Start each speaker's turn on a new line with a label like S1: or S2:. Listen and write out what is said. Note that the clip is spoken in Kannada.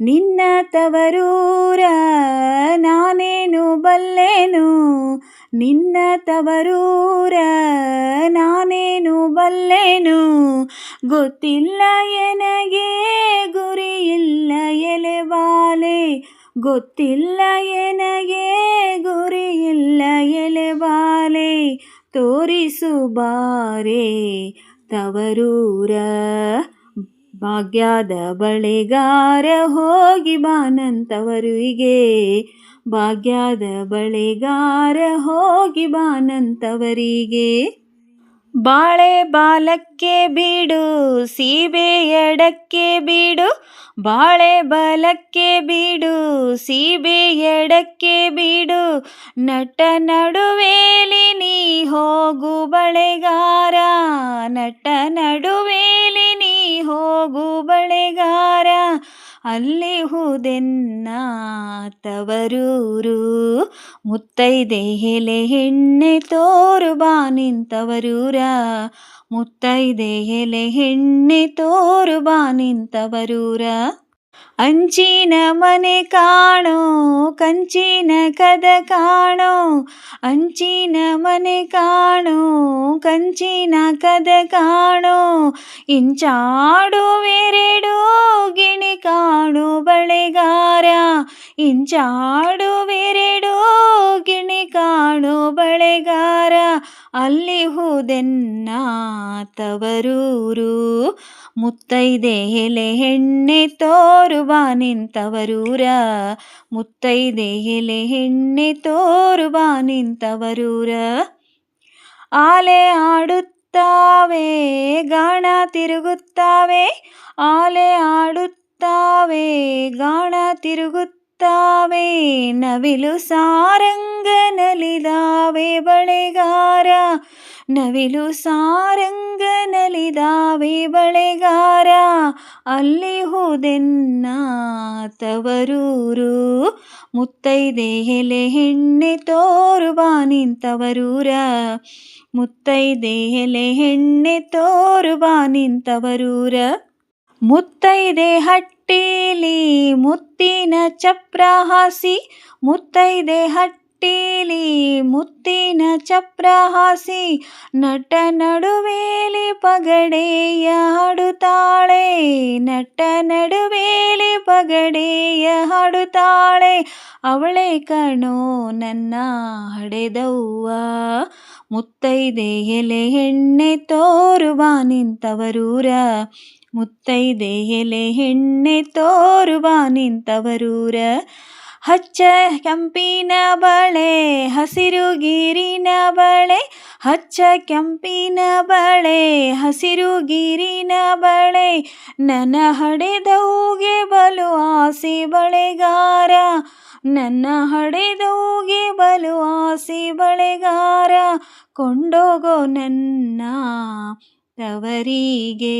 S1: ನಿನ್ನ ತವರೂರ ನಾನೇನು ಬಲ್ಲೆನು ನಿನ್ನ ತವರೂರ ನಾನೇನು ಬಲ್ಲೆನು ಗೊತ್ತಿಲ್ಲ ಎನಗೆ ಗುರಿಯಿಲ್ಲ ಎಲೆಬಾಲೆ ಗೊತ್ತಿಲ್ಲ ಎನಗೆ ಗುರಿಯಿಲ್ಲ ಎಲೆಬಾಲೆ ತೋರಿಸು ಬಾರೆ ತವರೂರ ಭಾಗ್ಯದ ಬಳೆಗಾರ ಹೋಗಿ ಬಾನಂತವರಿಗೆ. ಭಾಗ್ಯದ ಬಳೆಗಾರ ಹೋಗಿ ಬಾನಂತವರಿಗೆ. ಬಾಳೆ ಬಾಲಕ್ಕೆ ಬೀಡು, ಸೀಬೆ ಎಡಕ್ಕೆ ಬೀಡು. ಬಾಳೆ ಬಲಕ್ಕೆ ಬೀಡು, ಸೀಬೆ ಎಡಕ್ಕೆ ಬೀಡು. ನಟ ನಡುವೇಲಿ ನೀ ಹೋಗು ಬಳೆಗಾರ, ನಟ ನಡುವೇಲಿ ಹೋಗು ಬಳೆಗಾರ, ಅಲ್ಲಿ ಹೂದೆನ್ನ ತವರೂರು. ಮುತ್ತೈದೆ ಎಲೆ ಹೆಣ್ಣೆ ತೋರು ಬಾ ನಿಂತವರೂರ. ಮುತ್ತೈದೆ ಎಲೆ ಹೆಣ್ಣೆ ತೋರು ಬಾ ನಿಂತವರೂರ. ಅಂಚಿನ ಮನೆ ಕಾಣೋ, ಕಂಚಿನ ಕದ ಕಾಣೋ, ಅಂಚಿನ ಮನೆ ಕಾಣೋ, ಕಂಚಿನ ಕದ ಕಾಣೋ, ಇಂಚಾಡುವೆರೆಡು ಗಿಣಿ ಕಾಣು ಬಳೆಗಾರ, ಇಂಚಾಡುವೆರೆಡು ಗಿಣಿ ಕಾಣು ಬಳೆಗಾರ, ಅಲ್ಲಿ ಹೂದೆನ್ನ ತವರೂರು ಮುತ್ತೈದೆ ಎಲೆ ಹೆಣ್ಣೆ ತೋರು ಬಾ ನಿಂತವರೂರ ಮುತ್ತೈದೆ ಎಲೆ ಹೆಣ್ಣೆ ತೋರು ಬಾ ನಿಂತವರೂರ ಆಲೆ ಆಡುತ್ತಾವೆ ಗಾಣ ತಿರುಗುತ್ತಾವೆ ಆಲೆ ಆಡುತ್ತಾವೆ ಗಾಣ ತಿರುಗುತ್ತಾವೆ ನವಿಲು ಸಾರಂಗ ನಲಿದಾವೆ ಬಳೆಗಾರ ನವಿಲು ಸಾರಂಗ ನಲಿದಾವೆ ಬಳೆಗಾರ. ಅಲ್ಲಿ ಹೋದೆನ್ನ ತವರೂರು. ಮುತ್ತೈದೆ ಹೆಣ್ಣೆ ತೋರು ಬಾ ನಿಂತವರೂರ. ಮುತ್ತೈದೆ ಹೆಣ್ಣೆ ತೋರು ಬಾ ನಿಂತವರೂರ. ಮುತ್ತೈದೆ ಹಟ್ಟಿಲಿ ಮುತ್ತಿನ ಚಪ್ರ ಹಾಸಿ. ಮುತ್ತೈದೆ ಹಟ್ಟಿಲಿ ಮುತ್ತಿನ ಚಪ್ರ ಹಾಸಿ ನಟ ನಡುವೇಲಿ ಪಗಡೆಯ ಹಾಡುತ್ತಾಳೆ. ನಟ ನಡುವೇಲಿ ಪಗಡೆಯ ಹಾಡುತ್ತಾಳೆ. ಅವಳೆ ಕಣೋ ನನ್ನ ಹಡೆದವ್ವ. ಮುತ್ತೈದೆ ಎಲೆ ಹೆಣ್ಣೆ ತೋರು ಬಾ ನಿಂತವರೂರ. ಮುತ್ತೈದೆ ಎಲೆ ಹೆಣ್ಣೆ ತೋರು ಬಾ ನಿಂತವರೂರ. ಹಚ್ಚ ಕೆಂಪಿನ ಬಳೆ, ಹಸಿರು ಗೀರಿನ ಬಳೆ, ಹಚ್ಚ ಕೆಂಪಿನ ಬಳೆ, ಹಸಿರು ಗೀರಿನ ಬಳೆ, ನನ್ನ ಹಡೆದೌಗೆ ಬಲು ಆಸಿ ಬಳೆಗಾರ, ನನ್ನ ಹಡೆದೌಗೆ ಬಲು ಆಸೆ ಬಳೆಗಾರ, ಕೊಂಡೋಗೋ ನನ್ನ ತವರಿಗೆ